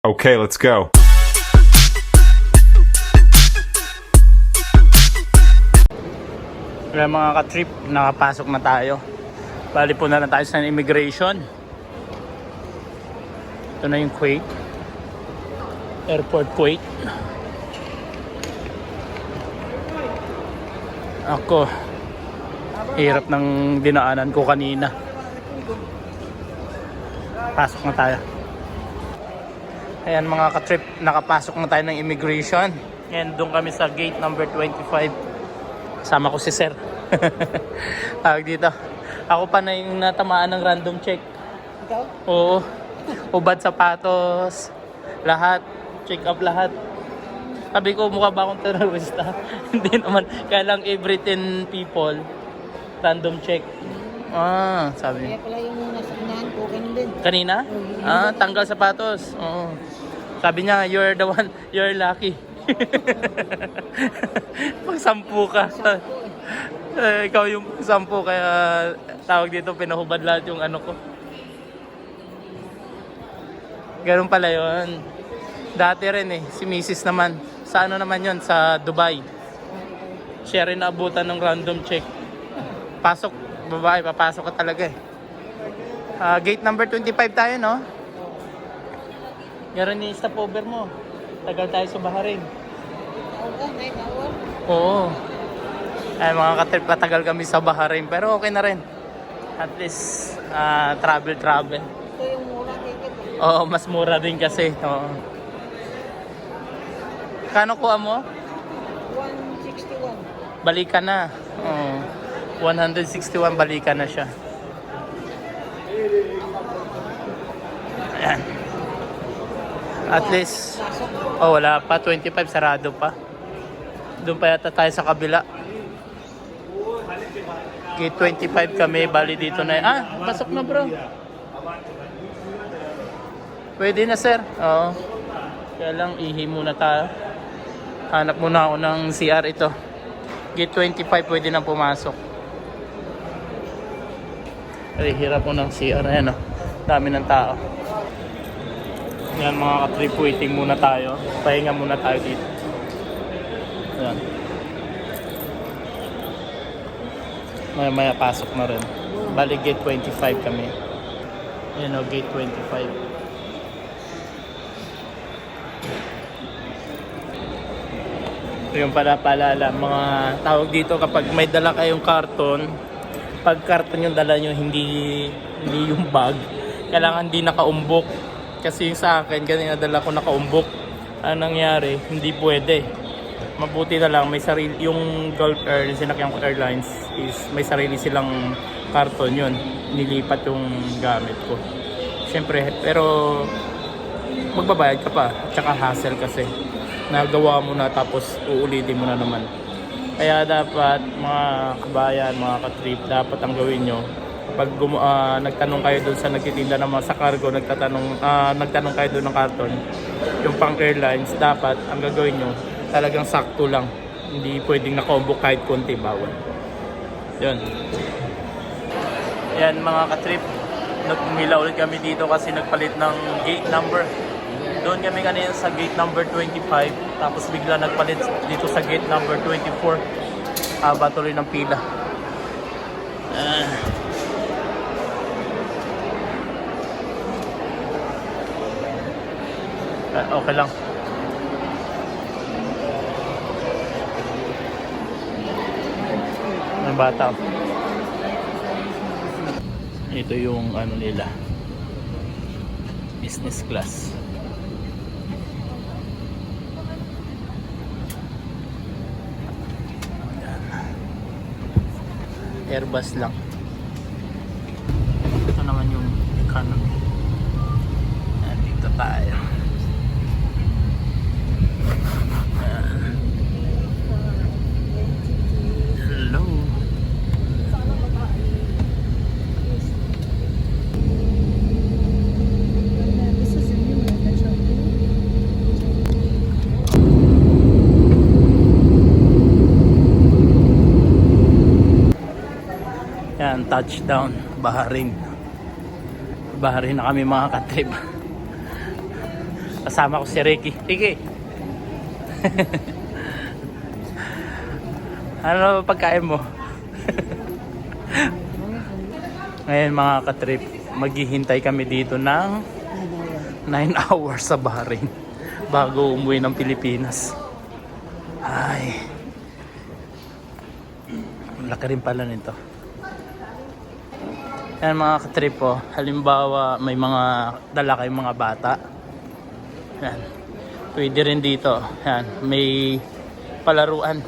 Okay, let's go. Kaya mga ka-trip, nakapasok na tayo. Bali po na lang tayo sa immigration. Ito na yung Kuwait. Airport Kuwait. Ako, hirap ng dinaanan ko kanina. Pasok na tayo. Ayan mga ka-trip, nakapasok na tayo ng immigration. And doon kami sa gate number 25. Sama ko si Sir. Tawag dito. Ako pa na yung natamaan ng random check. Ikaw? Oo. Ubad sapatos. Lahat. Check up lahat. Sabi ko, mukha ba akong terorista? Hindi naman. Kaya lang every 10 people, random check. Ah, sabi. Kaya pala yung nasa unahan ko, ganun din. Kanina? Ah, tanggal sapatos. Oo. Sabi niya, you're the one, you're lucky. Pag sampu ka. Eh, ikaw yung sampu, kaya tawag dito, pinahubad lahat yung ano ko. Ganun pala yun. Dati rin eh, si Mrs. naman. Sa ano naman yun, sa Dubai. Siya rin naabutan ng random check. Pasok, babae, papasok ka talaga eh. Ah, gate number 25 tayo, no? Meron ni stopover mo. Tagal tayo sa Bahrain. Oo. Ay, mga katrip, katagal kami sa Bahrain. Pero okay na rin. At least, ah, travel, travel. Ito yung mura ticket. Oo, mas mura din kasi. Oo. Kano kuha mo? 161. Balikan na. Oo. 161, balikan na siya. Ayan. At least. Oh, wala pa. 25, sarado pa. Doon pa yata tayo sa kabila. Gate 25 kami, bali dito na. Ah, pasok na bro. Pwede na sir. Oo. Kaya lang, ihi muna tayo. Hanap muna ako ng CR ito. Gate 25 pwede na pumasok. Ay, hirap mo ng CR. Ayan o. Dami ng tao. Yan mga ka-trip, waiting muna tayo. Pahinga muna tayo dito. Yan. Maya maya pasok na rin. Bali gate 25 kami. Yan o, gate 25. Ito yung pala paalala, mga tawag dito kapag may dala kayong karton, pag karton yung dala nyo, hindi, hindi yung bag, kailangan hindi nakaumbok. Kasi yung sa akin, kanina dala ko nakaumbok. Ang nangyari, hindi pwede. Mabuti na lang, may sarili, yung Gulf Air, yung sinakyan ko airlines, is may sarili silang karton yun. Nilipat yung gamit ko. Siyempre, pero magbabayad ka pa. Tsaka hassle kasi. Nagawa mo na tapos uulitin mo na naman. Kaya dapat mga kabayan, mga katrip, dapat ang gawin nyo. Pag gumu- ah, nagtanong kayo doon sa nagtitinda ng mga sa cargo, nagtatanong, ah, nagtanong kayo doon ng karton, yung pang airlines, dapat ang gagawin nyo, talagang sakto lang. Hindi pwedeng nakombo kahit konti, bawal. Yun. Yan mga katrip, nagpumila ulit kami dito kasi nagpalit ng gate number. Doon kami kanina sa gate number 25, tapos bigla nagpalit dito sa gate number 24. Haba tuloy ng pila. Ah. Ah, okay lang. May bata. Ito yung ano nila. Business class. Airbus lang. Ito naman yung economy. Yan, dito tayo. Yan. Hello. Yan, touchdown, Bahrain. Bahrain na kami mga katrip. Kasama ko si Ricky. Ricky! ano pagkain mo? Ngayon mga katrip, maghihintay kami dito ng 9 hours sa Bahrain bago umuwi ng Pilipinas. Ay. Laki rin pala nito. Yan mga katrip po. Halimbawa may mga dala kayong mga bata. Yan. Pwede rin dito. Yan. May palaruan.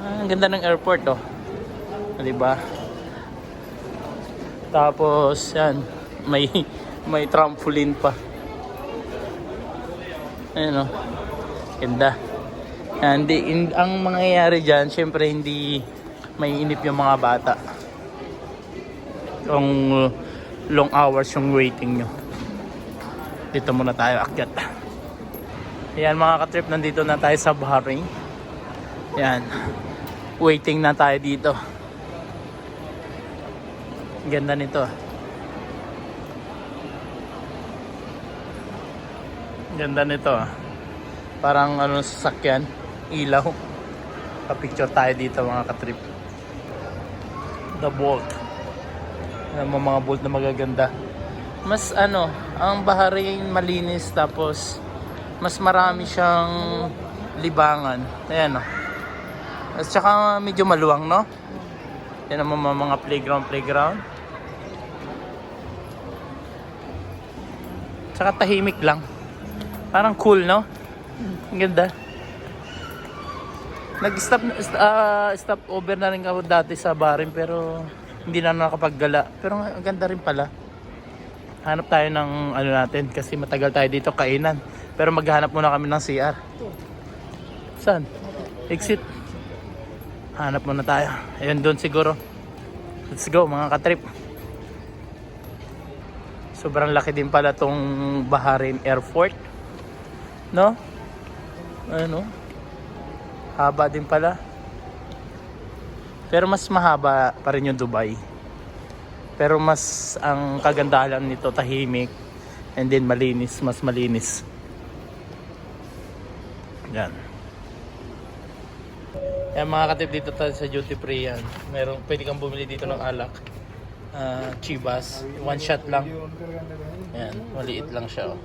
Ah, ang ganda ng airport oh. Diba? Tapos yan. May may trampoline pa. Ayun oh. Ganda. Yan, di, in, ang mangyayari dyan, syempre hindi may inip yung mga bata. Yung uh, long hours yung waiting nyo. Dito muna tayo akyat. Yan mga katrip, nandito na tayo sa Bahrain. Yan. Waiting na tayo dito. Ganda nito. Ganda nito. Parang ano sasakyan, ilaw. Pa-picture tayo dito mga katrip. The Bolt. Mo mga bolt na magaganda. Mas ano, ang Bahrain malinis tapos mas marami siyang libangan. Ayan o. At saka medyo maluwang, no? Yan ang mga, mga playground, playground. Tsaka tahimik lang. Parang cool, no? Ang ganda. Nag-stop uh, stop over na rin ako dati sa Bahrain pero hindi na nakapaggala. Pero ang ganda rin pala. Hanap tayo ng ano natin kasi matagal tayo dito kainan. Pero maghanap muna kami ng CR. Saan? Exit. Hanap muna tayo. Ayun doon siguro. Let's go mga katrip. Sobrang laki din pala tong Bahrain Airport. No? Ano? Haba din pala. Pero mas mahaba pa rin yung Dubai. Pero mas ang kagandahan nito tahimik and then malinis, mas malinis. Yan. Yan mga katip dito tayo sa duty free yan. Meron, pwede kang bumili dito ng alak. Ah, chibas. One shot lang. Yan, maliit lang siya. Oh.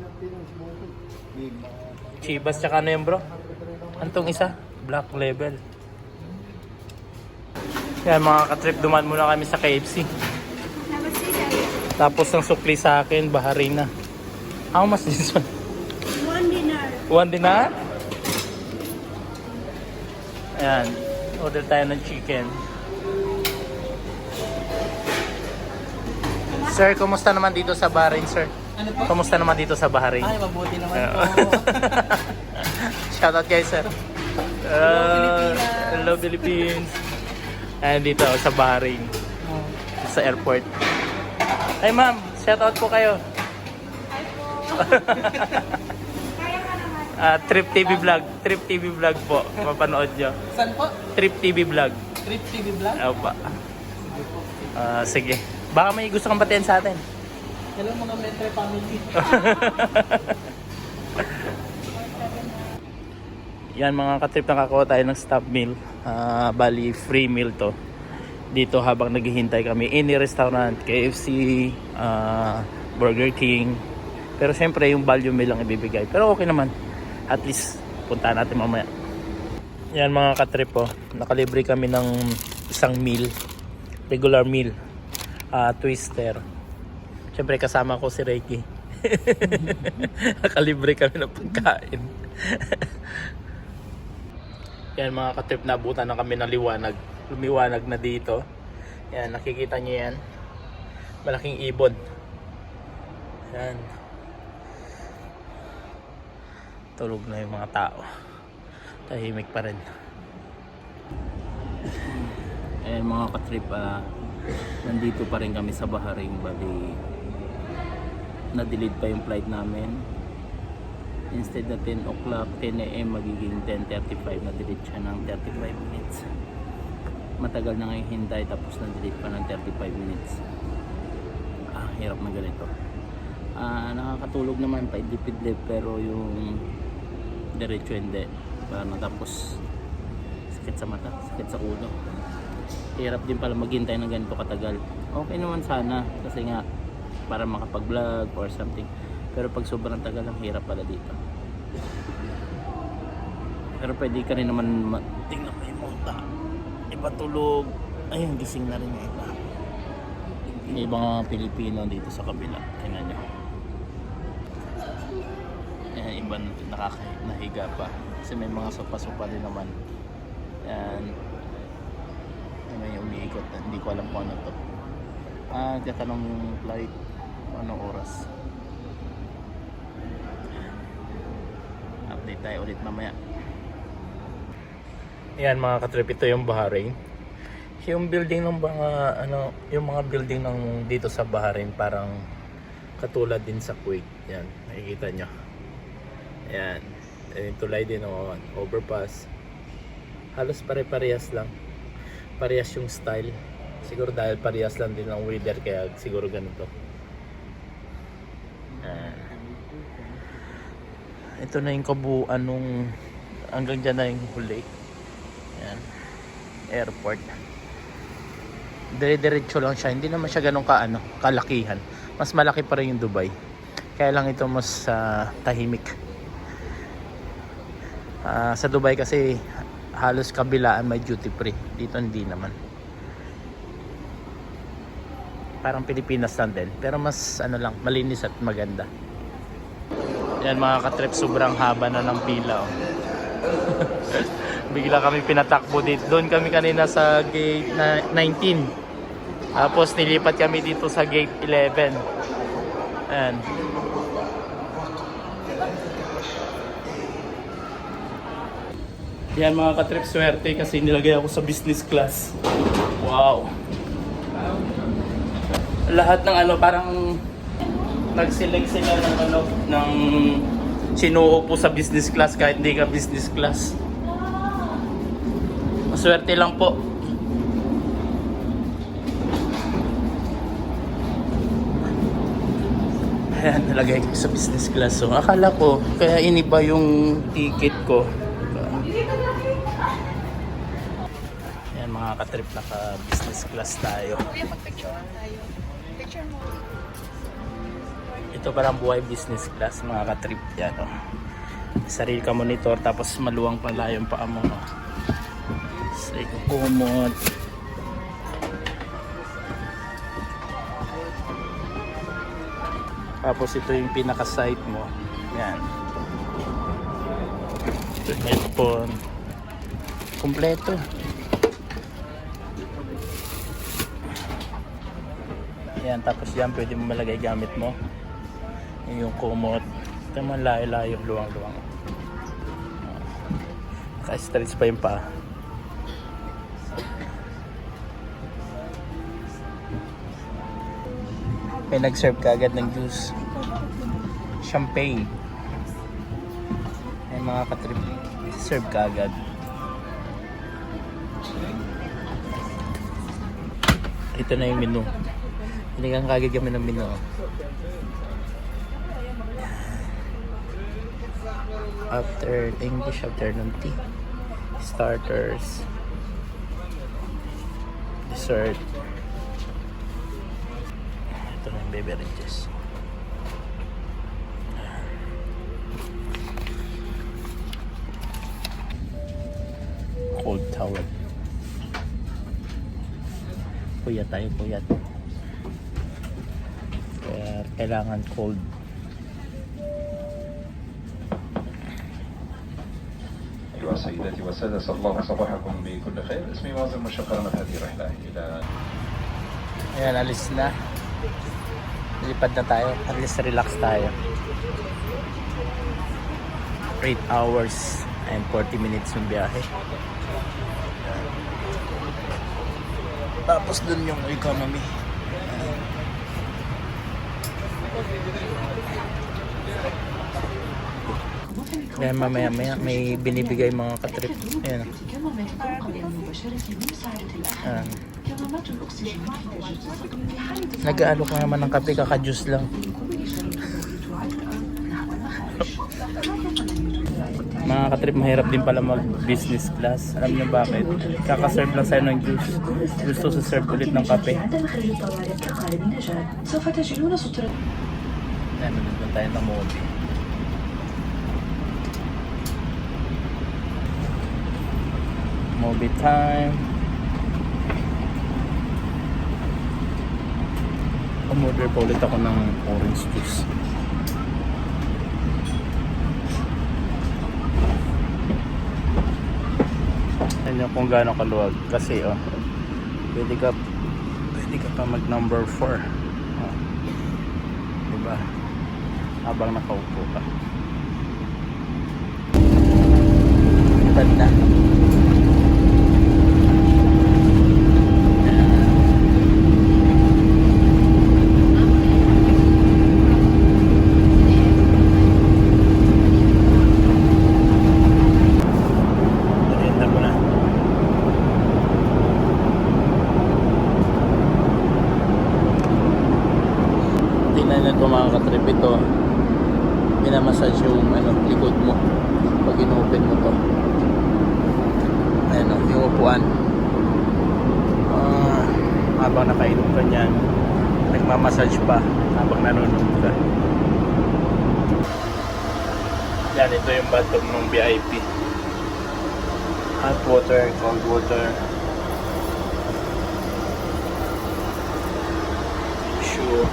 Chibas tsaka ano yan bro? Antong isa? Black label. Yan mga katrip, dumaan muna kami sa KFC. Tapos ang sukli sa akin, Baharina. How much this one? One dinar. One dinar? Ayan. Order tayo ng chicken. Sir, kumusta naman dito sa Bahrain, sir? Ano po? Kumusta naman dito sa Bahrain? Ay, mabuti naman po. Shoutout guys, sir. Uh, hello, Philippines. Ayan dito sa Bahrain, Oh. sa airport. Ay ma'am, shoutout po kayo. Hi po. Kaya ka naman. Ah, Trip TV Vlog. Trip TV Vlog po. Mapanood nyo. Saan po? Trip TV Vlog. Trip TV Vlog? Ano pa? Ah, sige. Baka may gusto kang batiin sa atin. Hello mga Metre family. Yan mga katrip nakakuha tayo ng stop meal. Ah, bali free meal to. Dito habang naghihintay kami. Any restaurant, KFC, ah, Burger King. Pero syempre yung value meal lang ibibigay. Pero okay naman. At least punta natin mamaya. Yan mga katrip po. Nakalibre kami ng isang meal. Regular meal. Ah, twister. Syempre kasama ko si Reiki. Nakalibre kami ng pagkain. Yan mga katrip na abutan na kami ng liwanag. Lumiwanag na dito. Yan, nakikita niyo yan. Malaking ibon. Yan. Tulog na yung mga tao. Tahimik pa rin. Eh mga katrip, ah, nandito pa rin kami sa Bahrain. Bali, na-delayed pa yung flight namin. Instead na 10 o'clock, 10 a.m. magiging 10.35 na delete siya ng 35 minutes. Matagal na ngayon hintay tapos na delete pa ng 35 minutes. Ah, hirap na ganito. Ah, nakakatulog naman, paidlip-idlip, pero yung diretso hindi. Parang tapos sakit sa mata, sakit sa ulo. Hirap din pala maghintay ng ganito katagal. Okay naman sana, kasi nga para makapag-vlog or something. Pero pag sobrang tagal, ang hirap pala dito. Pero pwede ka rin naman ma- tingnan mo yung muta. Iba. Ayun, gising na rin yung iba. May ibang mga Pilipino dito sa kabila. Tingnan nyo. Ayan, iba na- nakakahiga pa. Kasi may mga sopa-sopa din naman. Ayan. May umiikot. Hindi ko alam kung ano to. Ah, nagtatanong yung flight. Anong oras. Tayo ulit mamaya. Yan mga katrip, ito yung Bahrain. Yung building ng mga ano, yung mga building ng dito sa Bahrain parang katulad din sa Kuwait. Yan, nakikita nyo. Yan. Yung tulay din ng overpass. Halos pare-parehas lang. Parehas yung style. Siguro dahil parehas lang din ang weather kaya siguro ganito. Yan. Ito na yung kabuuan nung hanggang dyan na yung huli. Yan. Airport. Dire-diretso lang siya. Hindi naman siya ganun ka, ano, kalakihan. Mas malaki pa rin yung Dubai. Kaya lang ito mas ah, tahimik. Ah, sa Dubai kasi halos kabilaan may duty free. Dito hindi naman. Parang Pilipinas lang din. Pero mas ano lang, malinis at maganda. Yan mga katrip, sobrang haba na ng pila. Oh. Bigla kami pinatakbo dito. Doon kami kanina sa gate na 19. Tapos nilipat kami dito sa gate 11. Ayan. Yan mga katrip, swerte kasi nilagay ako sa business class. Wow. Lahat ng ano, parang nag-select sila ng ano, ng sinuo po sa business class kahit hindi ka business class. Maswerte lang po. Ayan, nalagay ko sa business class. So, akala ko, kaya iniba yung ticket ko. Ayan, mga katrip, naka-business class tayo. Kuya, mag-picture tayo. Picture mo. Ito parang buhay business class, mga katrip. Yan, oh. Sarili ka monitor, tapos maluwang pala yung paa mo. Oh. Sa kumot. Tapos ito yung pinaka-site mo. Yan. Ito headphone. Kompleto. Yan, tapos yan pwede mo malagay gamit mo. Yung kumot. Ito naman layo-layo, luwang-luwang. Naka-stretch pa yung paa. May nag-serve ka agad ng juice. Champagne. May mga katrip. Serve ka agad. Ito na yung menu. Hindi kagad kami ng menu. After English afternoon tea. Starters. Dessert. Ito na yung beverages. Cold towel. Puyat tayo, puyat. Kaya kailangan cold. أيها سيداتي والسادة أسأل الله صباحكم بكل خير اسمي مازن مشكرا في هذه الرحلة إلى Ayan, alis na. Lipad na tayo. At least relax tayo. 8 hours and 40 minutes yung biyahe. Ayan. Tapos dun yung economy. Ayan, Yan mamaya maya may binibigay mga katrip. Yan. Yan. Nag-aalo ko naman ng kape, kaka-juice lang. mga katrip mahirap din pala mag business class alam niyo bakit kakaserve lang sa'yo ng juice gusto sa serve ulit ng kape Ayan, nandun tayo ng movie Movie time. Umorder pa ulit ako ng orange juice. Yan yung kung gaano kaluwag. Kasi oh, pwede ka, pwede ka pa mag number 4. Oh. Diba? Habang nakaupo ka. Ganda. Merienda ko na. Tingnan nyo ito mga katrip ito. Minamassage yung ano, likod mo pag inopen mo to. Ayan o, yung upuan. Ah, habang nakainom ka niyan, nagmamassage pa habang nanonood ka. Yan, ito yung bathtub ng VIP. Hot water, cold water. Tissue.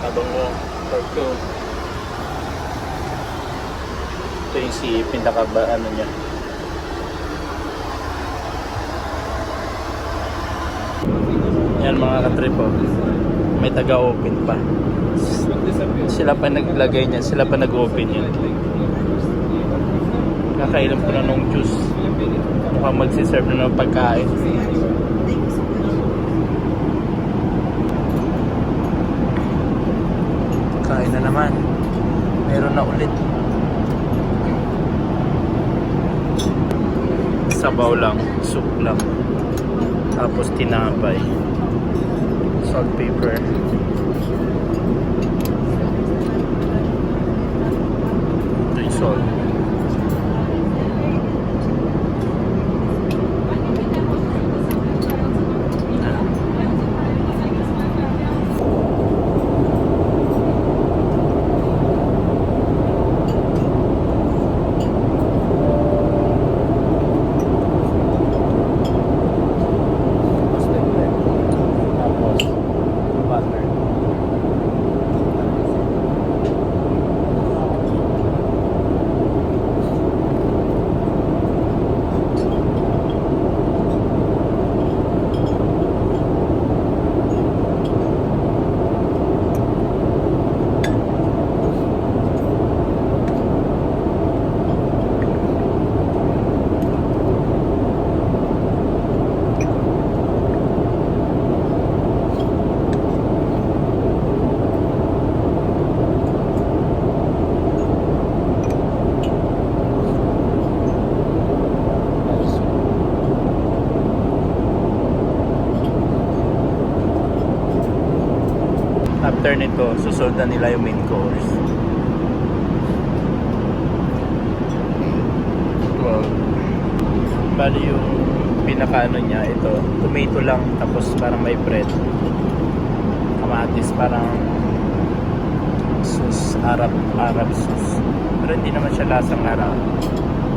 Mabango. Torto. Ito yung si pinaka ano niya. Yan mga katripo. May taga-open pa. Sila pa naglagay niyan, sila pa nag-open yan. Kakailan ko na nung juice. Mukhang magsiserve na ng pagkain. Kain na naman. Meron na ulit. Sabaw lang, soup lang. Tapos tinapay. Salt pepper. Ito yung salt. Tapos, butter. After nito, susunod na nila yung main course. Well, bali yung pinakaano niya, ito, tomato lang, tapos parang may bread. Kamatis, parang sus, Arab, Arab sus. Pero hindi naman siya lasang Arab.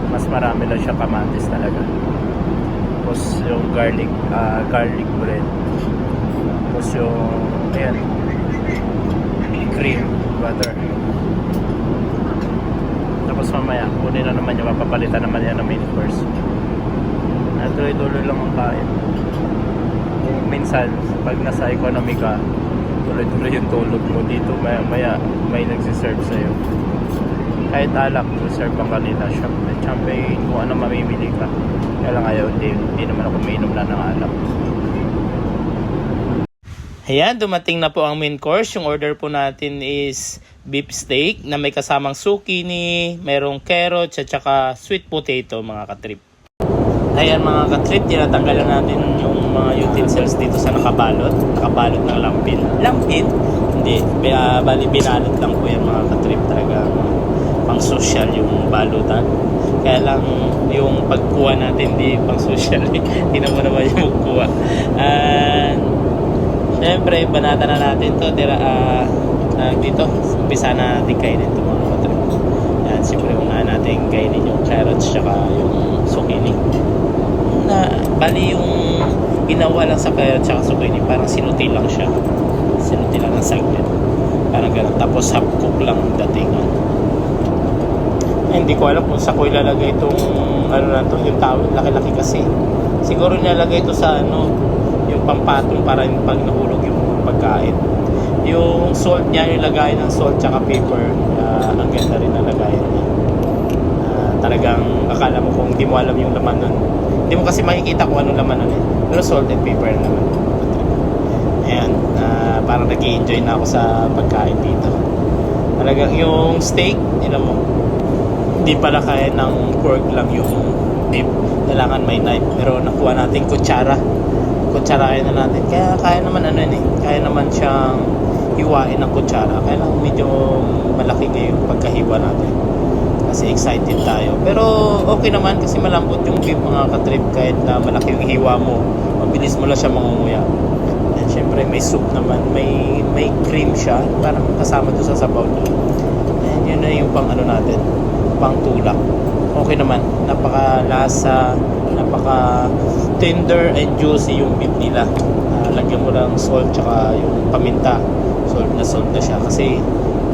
Mas marami lang siya kamatis talaga. Tapos yung garlic, ah, garlic bread. Tapos yung, ayan, cream butter. Tapos mamaya, kunin na naman yung mapapalitan naman yan ng main course. Tuloy-tuloy lang ang kain. Minsan, pag nasa economy ka, tuloy-tuloy yung tulog mo dito. Maya, maya may nagsiserve sa'yo. Kahit alak, serve ang kanina. Champagne, kung ano mamimili ka. Kaya lang ayaw, hindi, hindi naman ako mainom na ng alak. Ayan, dumating na po ang main course. Yung order po natin is beef steak na may kasamang zucchini, merong carrots at saka sweet potato mga katrip. Ayan mga katrip, tinatanggal na natin yung mga utensils dito sa nakabalot. Nakabalot ng lampin. Lampin? hindi. Kaya bali binalot lang po yan mga katrip talaga. Pang social yung balutan. Kaya lang yung pagkuha natin di pang social. Hindi naman naman yung magkuha. And Siyempre, banata na natin to. Tira, ah, tawag dito, umpisa na natin kainin ito mga katrip. Yan, siyempre, unahan natin kainin yung carrots tsaka yung zucchini. Na, bali yung ginawa lang sa carrots tsaka zucchini, parang sinuti lang siya. Sinuti lang ng saglit. Parang ganun. Tapos half cook lang ang datingan. Eh, hindi ko alam kung sa ko ilalagay itong ano na to, yung tawag, laki-laki kasi. Siguro nilalagay ito sa ano, yung pampatong para yung pag nahulog yung pagkain. Yung salt niya, yung lagay ng salt tsaka pepper, ah, ang ganda rin na lagayan niya. Ah, talagang akala mo kung hindi mo alam yung laman nun. Hindi mo kasi makikita kung anong laman nun eh. Pero salt and pepper na naman. Ayan, ah, parang nag enjoy na ako sa pagkain dito. Talagang yung steak, nila mo, hindi pala kaya ng pork lang yung beef. Kailangan may knife. Pero nakuha natin kutsara. Kutsarain na natin. Kaya kaya naman ano yun eh. Kaya naman siyang hiwain ng kutsara. Kaya lang medyo malaki ngayon pagkahiwa natin. Kasi excited tayo. Pero okay naman kasi malambot yung beef mga katrip. Kahit na malaki yung hiwa mo. Mabilis mo lang siya mangunguya. And syempre may soup naman. May may cream siya. Parang kasama doon sa sabaw niya. And yun na yung pang ano natin pang tulak. Okay naman. Napaka lasa, napaka tender and juicy yung beef nila. Ah, lagyan mo lang salt tsaka yung paminta. Salt na salt na siya kasi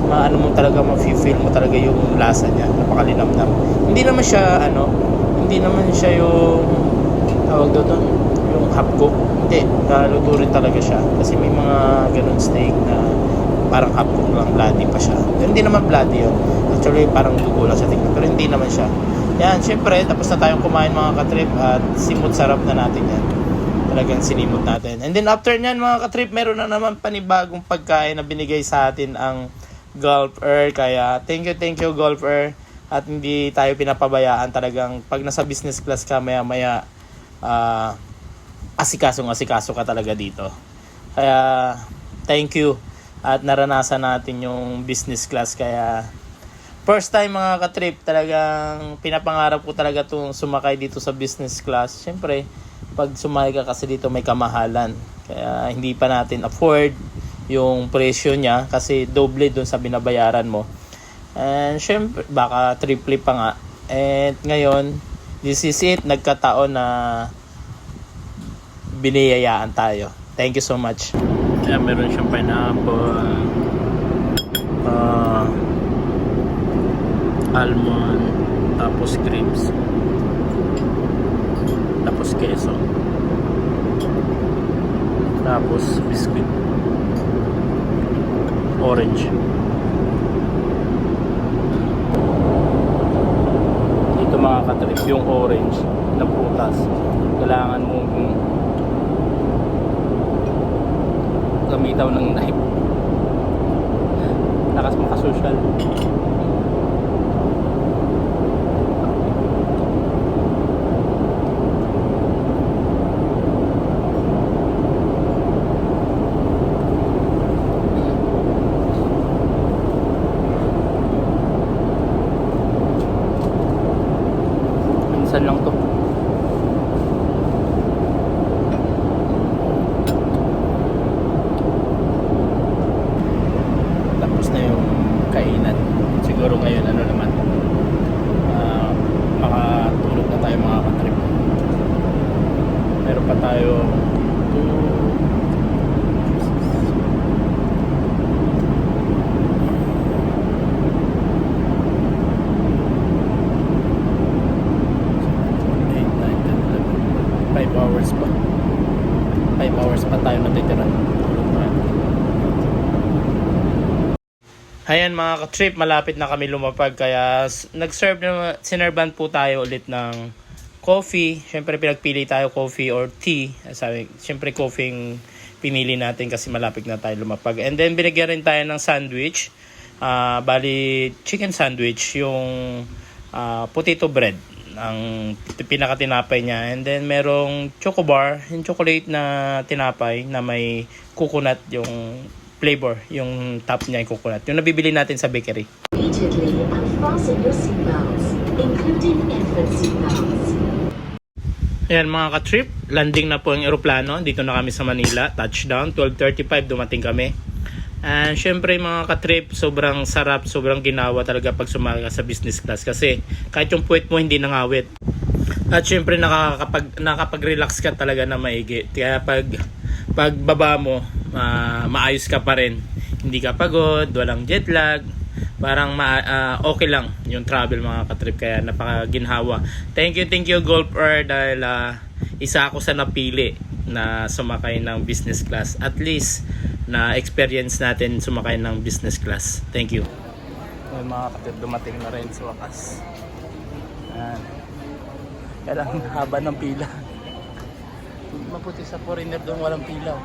maano mo talaga ma-feel mo talaga yung lasa niya. Napakalinamnam. Hindi naman siya ano, hindi naman siya yung tawag doon yung half cook. Hindi, luto rin talaga siya. Kasi may mga ganun steak na parang half cook lang, bloody pa siya. Hindi naman bloody yun. Actually, parang dugo lang siya tingnan. Pero hindi naman siya. Yan, syempre, tapos na tayong kumain mga katrip at simot sarap na natin yan. Talagang sinimot natin. And then after nyan mga katrip, meron na naman panibagong pagkain na binigay sa atin ang Gulf Air. Kaya thank you, thank you Gulf Air. At hindi tayo pinapabayaan talagang pag nasa business class ka maya maya ah asikasong asikaso ka talaga dito. Kaya thank you at naranasan natin yung business class kaya first time mga katrip talagang pinapangarap ko talaga itong sumakay dito sa business class. Siyempre, pag sumakay ka kasi dito may kamahalan. Kaya hindi pa natin afford yung presyo niya kasi doble doon sa binabayaran mo. And syempre, baka triple pa nga. And ngayon, this is it. Nagkataon na biniyayaan tayo. Thank you so much. Ayan, meron siyang pineapple, ah, almond, tapos grapes, tapos queso, tapos biscuit, orange. Dito mga katrip, yung orange na prutas, kailangan mong gamitaw ng knife. Lakas makasocial. Minsan lang to. tapos na yung kainan. Siguro ngayon ano naman, ah, makatulog na tayo mga katrip. Meron pa tayo two, eight, nine, ten, eleven, five hours pa. Five hours pa tayo natitira. Tulog tayo. Ayan mga ka-trip, malapit na kami lumapag kaya nag-serve na, sinerban po tayo ulit ng coffee. Siyempre pinagpili tayo coffee or tea. Sabi, siyempre coffee yung pinili natin kasi malapit na tayo lumapag. And then binigyan rin tayo ng sandwich. Ah, bali chicken sandwich yung ah, potato bread ang pinakatinapay niya. And then merong choco bar, yung chocolate na tinapay na may coconut yung flavor, yung top niya yung coconut. Yung nabibili natin sa bakery. repeatedly and fasten your seatbelts, including infant seatbelts. Ayan mga ka-trip, landing na po ang eroplano. Dito na kami sa Manila. Touchdown, 12.35 dumating kami. And syempre mga ka-trip, sobrang sarap, sobrang ginawa talaga pag sumakay ka sa business class. Kasi kahit yung puwet mo hindi nangawit. At syempre nakakapag, nakapag-relax ka talaga na maigi. Kaya pag pagbaba mo, ah, maayos ka pa rin. Hindi ka pagod, walang jet lag. Parang ma- ah, okay lang yung travel mga katrip kaya napakaginhawa. Thank you, thank you Gulf Air dahil ah, isa ako sa napili na sumakay ng business class. At least na experience natin sumakay ng business class. Thank you. Ay, mga katrip, dumating na rin sa wakas. Ayan. Kailangan haba ng pila. Mabuti sa foreigner doon walang pila. oh.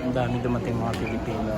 Ang dami dumating mga Pilipino.